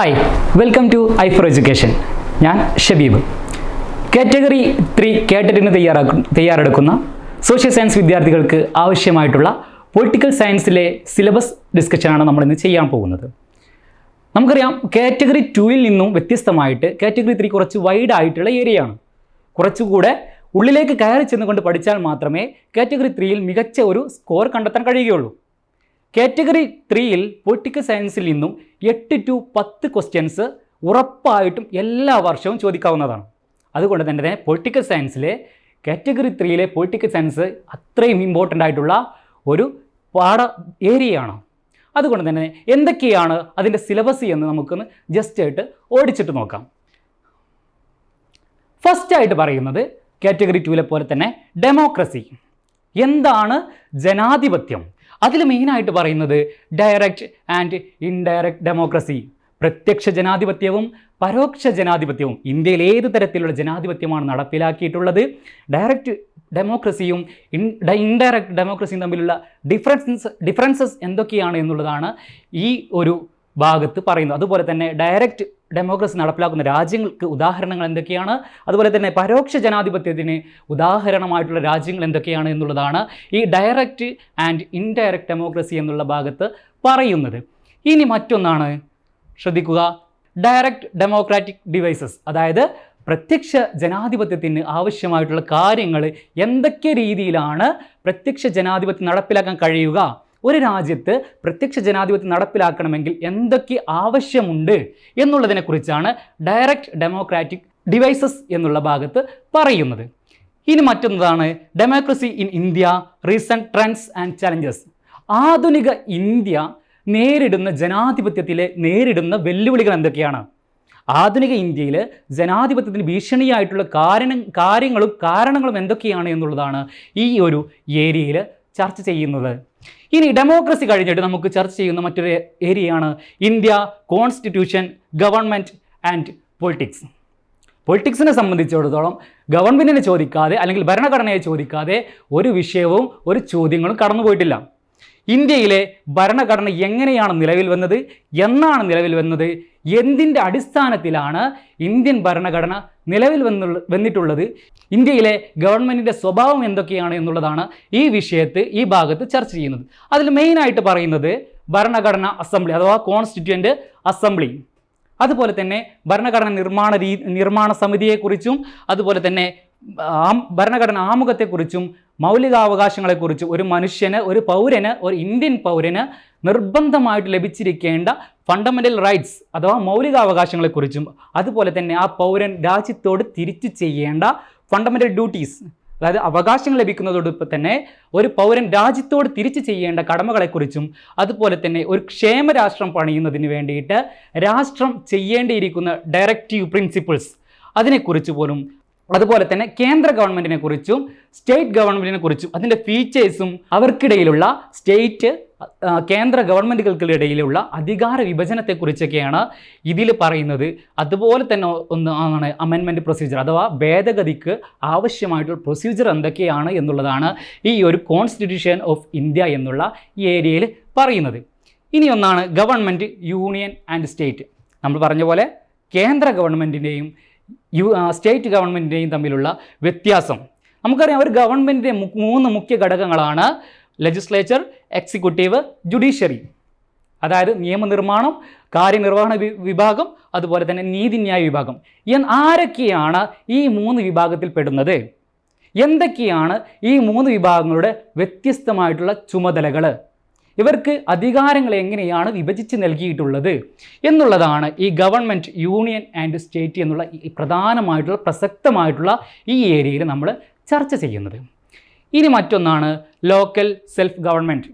Hi welcome to I four education ഞാൻ Shabeeb. Category three കാറ്റഗറിന് തയ്യാറാക്കു തയ്യാറെടുക്കുന്ന സോഷ്യൽ സയൻസ് വിദ്യാർത്ഥികൾക്ക് ആവശ്യമായിട്ടുള്ള പൊളിറ്റിക്കൽ സയൻസിലെ സിലബസ് ഡിസ്കഷനാണ് നമ്മളിന്ന് ചെയ്യാൻ പോകുന്നത്. നമുക്കറിയാം കാറ്റഗറി ടുവിൽ നിന്നും വ്യത്യസ്തമായിട്ട് കാറ്റഗറി ത്രീ കുറച്ച് വൈഡ് ആയിട്ടുള്ള ഏരിയയാണ് കുറച്ചുകൂടെ ഉള്ളിലേക്ക് കയറി ചെന്നുകൊണ്ട് പഠിച്ചാൽ മാത്രമേ കാറ്റഗറി ത്രീയിൽ മികച്ച ഒരു സ്കോർ കണ്ടെത്താൻ കഴിയുകയുള്ളൂ. കാറ്റഗറി ത്രീയിൽ പൊളിറ്റിക്കൽ സയൻസിൽ നിന്നും എട്ട് ടു പത്ത് ക്വസ്റ്റ്യൻസ് ഉറപ്പായിട്ടും എല്ലാ വർഷവും ചോദിക്കാവുന്നതാണ്. അതുകൊണ്ട് തന്നെ തന്നെ പൊളിറ്റിക്കൽ സയൻസിലെ കാറ്റഗറി ത്രീയിലെ പൊളിറ്റിക്കൽ സയൻസ് അത്രയും ഇമ്പോർട്ടന്റ് ആയിട്ടുള്ള ഒരു പാഠ ഏരിയയാണ് അതുകൊണ്ട് തന്നെ എന്തൊക്കെയാണ് അതിന്റെ സിലബസ് എന്ന് നമുക്കൊന്ന് ജസ്റ്റ് ആയിട്ട് ഓടിച്ചിട്ട് നോക്കാം. ഫസ്റ്റ് ആയിട്ട് പറയുന്നത് കാറ്റഗറി ടുവിലെ പോലെ തന്നെ ഡെമോക്രസി എന്താണ് ജനാധിപത്യം? അതിൽ മെയിനായിട്ട് പറയുന്നത് ഡയറക്റ്റ് ആൻഡ് ഇൻഡയറക്റ്റ് ഡെമോക്രസി പ്രത്യക്ഷ ജനാധിപത്യവും പരോക്ഷ ജനാധിപത്യവും. ഇന്ത്യയിൽ ഏത് തരത്തിലുള്ള ജനാധിപത്യമാണ് നടപ്പിലാക്കിയിട്ടുള്ളത്? ഡയറക്റ്റ് ഡെമോക്രസിയും ഇൻ ഇൻഡയറക്റ്റ് ഡെമോക്രസിയും തമ്മിലുള്ള ഡിഫറൻസ് ഡിഫറൻസസ് എന്തൊക്കെയാണ് എന്നുള്ളതാണ് ഈ ഒരു ഭാഗത്ത് പറയുന്നു. അതുപോലെ തന്നെ ഡയറക്റ്റ് ഡെമോക്രസി നടപ്പിലാക്കുന്ന രാജ്യങ്ങൾക്ക് ഉദാഹരണങ്ങൾ എന്തൊക്കെയാണ്? അതുപോലെ തന്നെ പരോക്ഷ ജനാധിപത്യത്തിന് ഉദാഹരണമായിട്ടുള്ള രാജ്യങ്ങൾ എന്തൊക്കെയാണ് എന്നുള്ളതാണ് ഈ ഡയറക്റ്റ് ആൻഡ് ഇൻഡയറക്റ്റ് ഡെമോക്രസി എന്നുള്ള ഭാഗത്ത് പറയുന്നത്. ഇനി മറ്റൊന്നാണ് ശ്രദ്ധിക്കുക. ഡയറക്റ്റ് ഡെമോക്രാറ്റിക് ഡിവൈസസ് അതായത് പ്രത്യക്ഷ ജനാധിപത്യത്തിന് ആവശ്യമായിട്ടുള്ള കാര്യങ്ങൾ എന്തൊക്കെ രീതിയിലാണ് പ്രത്യക്ഷ ജനാധിപത്യം നടപ്പിലാക്കാൻ കഴിയുക? ഒരു രാജ്യത്ത് പ്രത്യക്ഷ ജനാധിപത്യം നടപ്പിലാക്കണമെങ്കിൽ എന്തൊക്കെ ആവശ്യമുണ്ട് എന്നുള്ളതിനെക്കുറിച്ചാണ് ഡയറക്റ്റ് ഡെമോക്രാറ്റിക് ഡിവൈസസ് എന്നുള്ള ഭാഗത്ത് പറയുന്നത്. ഇനി മറ്റൊന്നതാണ് democracy in India recent trends and challenges. ആധുനിക ഇന്ത്യ നേരിടുന്ന ജനാധിപത്യത്തിലെ നേരിടുന്ന വെല്ലുവിളികൾ എന്തൊക്കെയാണ്? ആധുനിക ഇന്ത്യയിൽ ജനാധിപത്യത്തിന് ഭീഷണിയായിട്ടുള്ള കാരണം കാര്യങ്ങളും കാരണങ്ങളും എന്തൊക്കെയാണ് എന്നുള്ളതാണ് ഈ ഒരു ഏരിയയിൽ ചർച്ച ചെയ്യുന്നത്. ഇനി ഡെമോക്രസി കഴിഞ്ഞിട്ട് നമുക്ക് ചർച്ച ചെയ്യുന്ന മറ്റൊരു ഏരിയയാണ് India constitution government and politics പൊളിറ്റിക്സിനെ സംബന്ധിച്ചിടത്തോളം ഗവൺമെന്റിനെ ചോദിക്കാതെ അല്ലെങ്കിൽ ഭരണഘടനയെ ചോദിക്കാതെ ഒരു വിഷയവും ഒരു ചോദ്യങ്ങളും കടന്നു പോയിട്ടില്ല ഇന്ത്യയിലെ ഭരണഘടന എങ്ങനെയാണ് നിലവിൽ വന്നത് എന്നാണ് നിലവിൽ വന്നത് എന്തിന്റെ അടിസ്ഥാനത്തിലാണ് ഇന്ത്യൻ ഭരണഘടന നിലവിൽ വന്നുള്ള വന്നിട്ടുള്ളത് ഇന്ത്യയിലെ ഗവൺമെന്റിന്റെ സ്വഭാവം എന്തൊക്കെയാണ് എന്നുള്ളതാണ് ഈ വിഷയത്ത് ഈ ഭാഗത്ത് ചർച്ച ചെയ്യുന്നത്. അതിൽ മെയിനായിട്ട് പറയുന്നത് ഭരണഘടന അസംബ്ലി അഥവാ കോൺസ്റ്റിറ്റ്യൂന്റ് അസംബ്ലി. അതുപോലെ തന്നെ ഭരണഘടന നിർമ്മാണ രീ നിർമ്മാണ സമിതിയെക്കുറിച്ചും അതുപോലെ തന്നെ ഭരണഘടന ആമുഖത്തെക്കുറിച്ചും മൗലികാവകാശങ്ങളെക്കുറിച്ചും ഒരു മനുഷ്യന് ഒരു പൗരന് ഒരു ഇന്ത്യൻ പൗരന് നിർബന്ധമായിട്ട് ലഭിച്ചിരിക്കേണ്ട ഫണ്ടമെന്റൽ റൈറ്റ്സ് അഥവാ മൗലികാവകാശങ്ങളെക്കുറിച്ചും അതുപോലെ തന്നെ ആ പൗരൻ രാജ്യത്തോട് തിരിച്ചു ചെയ്യേണ്ട ഫണ്ടമെന്റൽ ഡ്യൂട്ടീസ് അതായത് അവകാശങ്ങൾ ലഭിക്കുന്നതോടൊപ്പം തന്നെ ഒരു പൗരൻ രാജ്യത്തോട് തിരിച്ചു ചെയ്യേണ്ട കടമകളെക്കുറിച്ചും അതുപോലെ തന്നെ ഒരു ക്ഷേമ രാഷ്ട്രം പണിയുന്നതിന് വേണ്ടിയിട്ട് രാഷ്ട്രം ചെയ്യേണ്ടിയിരിക്കുന്ന ഡയറക്റ്റീവ് പ്രിൻസിപ്പിൾസ് അതിനെക്കുറിച്ച് പോലും അതുപോലെ തന്നെ കേന്ദ്ര ഗവൺമെന്റിനെ കുറിച്ചും സ്റ്റേറ്റ് ഗവൺമെന്റിനെ കുറിച്ചും അതിന്റെ ഫീച്ചേഴ്സും അവർക്കിടയിലുള്ള സ്റ്റേറ്റ് കേന്ദ്ര ഗവൺമെന്റുകൾക്കിടയിലുള്ള അധികാര വിഭജനത്തെക്കുറിച്ചൊക്കെയാണ് ഇതിൽ പറയുന്നത്. അതുപോലെ തന്നെ ഒന്ന് ആണ് അമെൻമെന്റ് പ്രൊസീജിയർ അഥവാ ഭേദഗതിക്ക് ആവശ്യമായിട്ടുള്ള പ്രൊസീജിയർ എന്തൊക്കെയാണ് എന്നുള്ളതാണ് ഈ ഒരു കോൺസ്റ്റിറ്റ്യൂഷൻ ഓഫ് ഇന്ത്യ എന്നുള്ള ഈ ഏരിയയിൽ പറയുന്നത്. ഇനി ഒന്നാണ് ഗവൺമെന്റ് യൂണിയൻ ആൻഡ് സ്റ്റേറ്റ് നമ്മൾ പറഞ്ഞ പോലെ കേന്ദ്ര ഗവൺമെന്റിന്റെയും യു സ്റ്റേറ്റ് ഗവൺമെന്റിന്റെയും തമ്മിലുള്ള വ്യത്യാസം. നമുക്കറിയാം ഒരു ഗവൺമെന്റിന്റെ മൂന്ന് മുഖ്യ ഘടകങ്ങളാണ് ലെജിസ്ലേച്ചർ എക്സിക്യൂട്ടീവ് ജുഡീഷ്യറി. അതായത് നിയമനിർമ്മാണം കാര്യനിർവഹണ വിഭാഗം അതുപോലെ തന്നെ നീതിന്യായ വിഭാഗം. എൻ ആരൊക്കെയാണ് ഈ മൂന്ന് വിഭാഗത്തിൽ പെടുന്നത്? എന്തൊക്കെയാണ് ഈ മൂന്ന് വിഭാഗങ്ങളുടെ വ്യത്യസ്തമായിട്ടുള്ള ചുമതലകൾ ഇവർക്ക് അധികാരങ്ങൾ എങ്ങനെയാണ് വിഭജിച്ച് നൽകിയിട്ടുള്ളത് എന്നുള്ളതാണ് ഈ ഗവൺമെന്റ് യൂണിയൻ ആൻഡ് സ്റ്റേറ്റ് എന്നുള്ള ഈ പ്രധാനമായിട്ടുള്ള പ്രസക്തമായിട്ടുള്ള ഈ ഏരിയയിൽ നമ്മൾ ചർച്ച ചെയ്യുന്നത്. ഇനി മറ്റൊന്നാണ് ലോക്കൽ സെൽഫ് ഗവൺമെന്റ്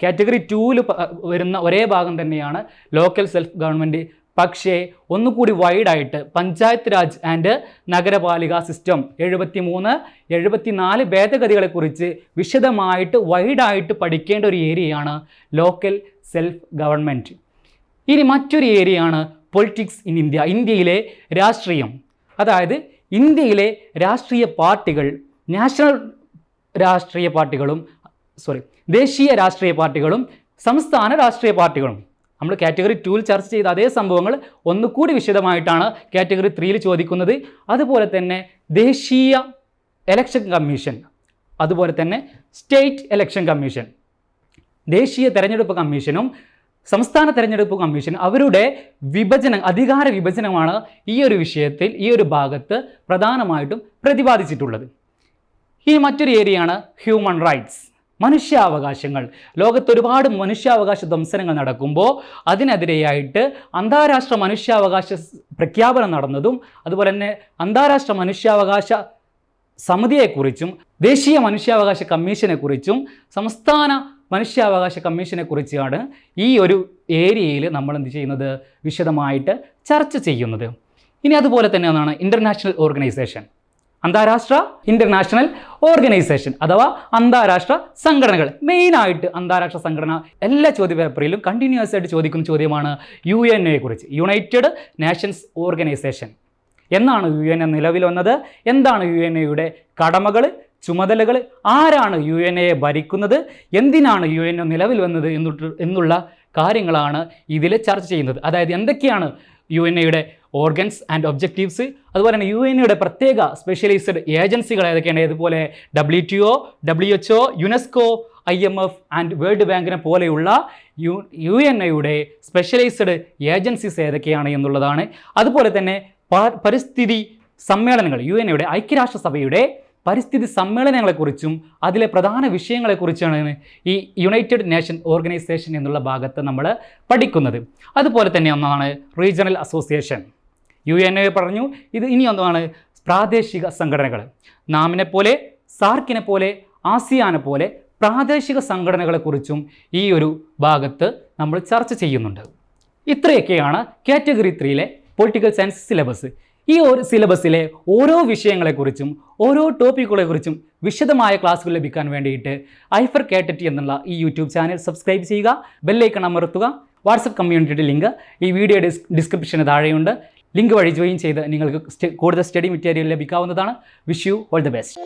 കാറ്റഗറി ടൂവിൽ വരുന്ന ഒരേ ഭാഗം തന്നെയാണ് ലോക്കൽ സെൽഫ് ഗവൺമെന്റ് പക്ഷേ ഒന്നുകൂടി വൈഡായിട്ട് പഞ്ചായത്ത് രാജ് ആൻഡ് നഗരപാലിക സിസ്റ്റം എഴുപത്തി മൂന്ന് എഴുപത്തി നാല് ഭേദഗതികളെക്കുറിച്ച് വിശദമായിട്ട് വൈഡായിട്ട് പഠിക്കേണ്ട ഒരു ഏരിയയാണ് ലോക്കൽ സെൽഫ് ഗവൺമെന്റ് ഇനി മറ്റൊരു ഏരിയയാണ് പൊളിറ്റിക്സ് ഇൻ ഇന്ത്യ ഇന്ത്യയിലെ രാഷ്ട്രീയം. അതായത് ഇന്ത്യയിലെ രാഷ്ട്രീയ പാർട്ടികൾ നാഷണൽ രാഷ്ട്രീയ പാർട്ടികളും സോറി ദേശീയ രാഷ്ട്രീയ പാർട്ടികളും സംസ്ഥാന രാഷ്ട്രീയ പാർട്ടികളും. നമ്മൾ കാറ്റഗറി ടൂവിൽ ചർച്ച ചെയ്ത അതേ സംഭവങ്ങൾ ഒന്നുകൂടി വിശദമായിട്ടാണ് കാറ്റഗറി ത്രീയിൽ ചോദിക്കുന്നത്. അതുപോലെ തന്നെ ദേശീയ എലക്ഷൻ കമ്മീഷൻ അതുപോലെ തന്നെ സ്റ്റേറ്റ് എലക്ഷൻ കമ്മീഷൻ ദേശീയ തെരഞ്ഞെടുപ്പ് കമ്മീഷനും സംസ്ഥാന തെരഞ്ഞെടുപ്പ് കമ്മീഷൻ അവരുടെ വിഭജനം അധികാര വിഭജനമാണ് ഈ ഒരു വിഷയത്തിൽ ഈ ഒരു ഭാഗത്ത് പ്രധാനമായിട്ടും പ്രതിപാദിച്ചിട്ടുള്ളത്. ഈ മറ്റൊരു ഏരിയയാണ് ഹ്യൂമൻ റൈറ്റ്സ് മനുഷ്യാവകാശങ്ങൾ. ലോകത്ത് ഒരുപാട് മനുഷ്യാവകാശ ധ്വംസനങ്ങൾ നടക്കുമ്പോൾ അതിനെതിരെയായിട്ട് അന്താരാഷ്ട്ര മനുഷ്യാവകാശ പ്രഖ്യാപനം നടന്നതും അതുപോലെ തന്നെ അന്താരാഷ്ട്ര മനുഷ്യാവകാശ സമിതിയെക്കുറിച്ചും ദേശീയ മനുഷ്യാവകാശ കമ്മീഷനെക്കുറിച്ചും സംസ്ഥാന മനുഷ്യാവകാശ കമ്മീഷനെക്കുറിച്ചാണ് ഈ ഒരു ഏരിയയിൽ നമ്മൾ എന്ത് ചെയ്യുന്നത്? വിശദമായിട്ട് ചർച്ച ചെയ്യുന്നത്. ഇനി അതുപോലെ തന്നെ ഒന്നാണ് ഇന്റർനാഷണൽ ഓർഗനൈസേഷൻ അന്താരാഷ്ട്ര ഇന്റർനാഷണൽ ഓർഗനൈസേഷൻ അഥവാ അന്താരാഷ്ട്ര സംഘടനകൾ. മെയിനായിട്ട് അന്താരാഷ്ട്ര സംഘടന എല്ലാ ചോദ്യ പേപ്പറിലും കണ്ടിന്യൂസ് ആയിട്ട് ചോദിക്കുന്ന ചോദ്യമാണ് യു എൻ എയെ കുറിച്ച്. യുണൈറ്റഡ് നേഷൻസ് ഓർഗനൈസേഷൻ എന്നാണ് യു എൻ എ നിലവിൽ വന്നത്? എന്താണ് യു എൻ എയുടെ കടമകൾ ചുമതലകൾ? ആരാണ് യു എൻ എയെ ഭരിക്കുന്നത്? എന്തിനാണ് യു എൻ എ നിലവിൽ വന്നത് എന്നുള്ള കാര്യങ്ങളാണ് ഇതിൽ ചർച്ച ചെയ്യുന്നത്. അതായത് എന്തൊക്കെയാണ് യു എൻ എയുടെ ഓർഗൻസ് ആൻഡ് ഒബ്ജക്റ്റീവ്സ് അതുപോലെ തന്നെ യു എൻ എയുടെ പ്രത്യേക സ്പെഷ്യലൈസ്ഡ് ഏജൻസികൾ ഏതൊക്കെയാണ്? ഇതുപോലെ W T O W H O UNESCO I M F and world ബാങ്കിനെ പോലെയുള്ള യു യു എൻ എയുടെ സ്പെഷ്യലൈസ്ഡ് ഏജൻസീസ് ഏതൊക്കെയാണ് എന്നുള്ളതാണ്. അതുപോലെ തന്നെ പരിസ്ഥിതി സമ്മേളനങ്ങൾ യു എൻ എയുടെ ഐക്യരാഷ്ട്രസഭയുടെ പരിസ്ഥിതി സമ്മേളനങ്ങളെക്കുറിച്ചും അതിലെ പ്രധാന വിഷയങ്ങളെക്കുറിച്ചാണ് ഈ യുണൈറ്റഡ് നേഷൻ ഓർഗനൈസേഷൻ എന്നുള്ള ഭാഗത്ത് നമ്മൾ പഠിക്കുന്നത്. അതുപോലെ തന്നെ ഒന്നാണ് regional association U N A പറഞ്ഞു ഇത് ഇനി ഒന്നാണ് പ്രാദേശിക സംഘടനകൾ. നാമിനെ പോലെ സാർക്കിനെ പോലെ ആസിയാനെ പോലെ പ്രാദേശിക സംഘടനകളെക്കുറിച്ചും ഈ ഒരു ഭാഗത്ത് നമ്മൾ ചർച്ച ചെയ്യുന്നുണ്ട്. ഇത്രയൊക്കെയാണ് കാറ്റഗറി ത്രീയിലെ പൊളിറ്റിക്കൽ സയൻസ് സിലബസ്. ഈ ഒരു സിലബസിലെ ഓരോ വിഷയങ്ങളെക്കുറിച്ചും ഓരോ ടോപ്പിക്കുകളെക്കുറിച്ചും വിശദമായ ക്ലാസ്സുകൾ ലഭിക്കാൻ വേണ്ടിയിട്ട് ഐഫർ കാറ്ററ്റി എന്നുള്ള ഈ യൂട്യൂബ് ചാനൽ സബ്സ്ക്രൈബ് ചെയ്യുക ബെല്ലൈക്കൺ അമർത്തുക. വാട്സപ്പ് കമ്മ്യൂണിറ്റിയുടെ ലിങ്ക് ഈ വീഡിയോ ഡിസ് ഡിസ്ക്രിപ്ഷന് താഴെയുണ്ട്. ലിങ്ക് വഴി ജോയിൻ ചെയ്ത് നിങ്ങൾക്ക് കൂടുതൽ study material ലഭിക്കാവുന്നതാണ്. Wish you all the best.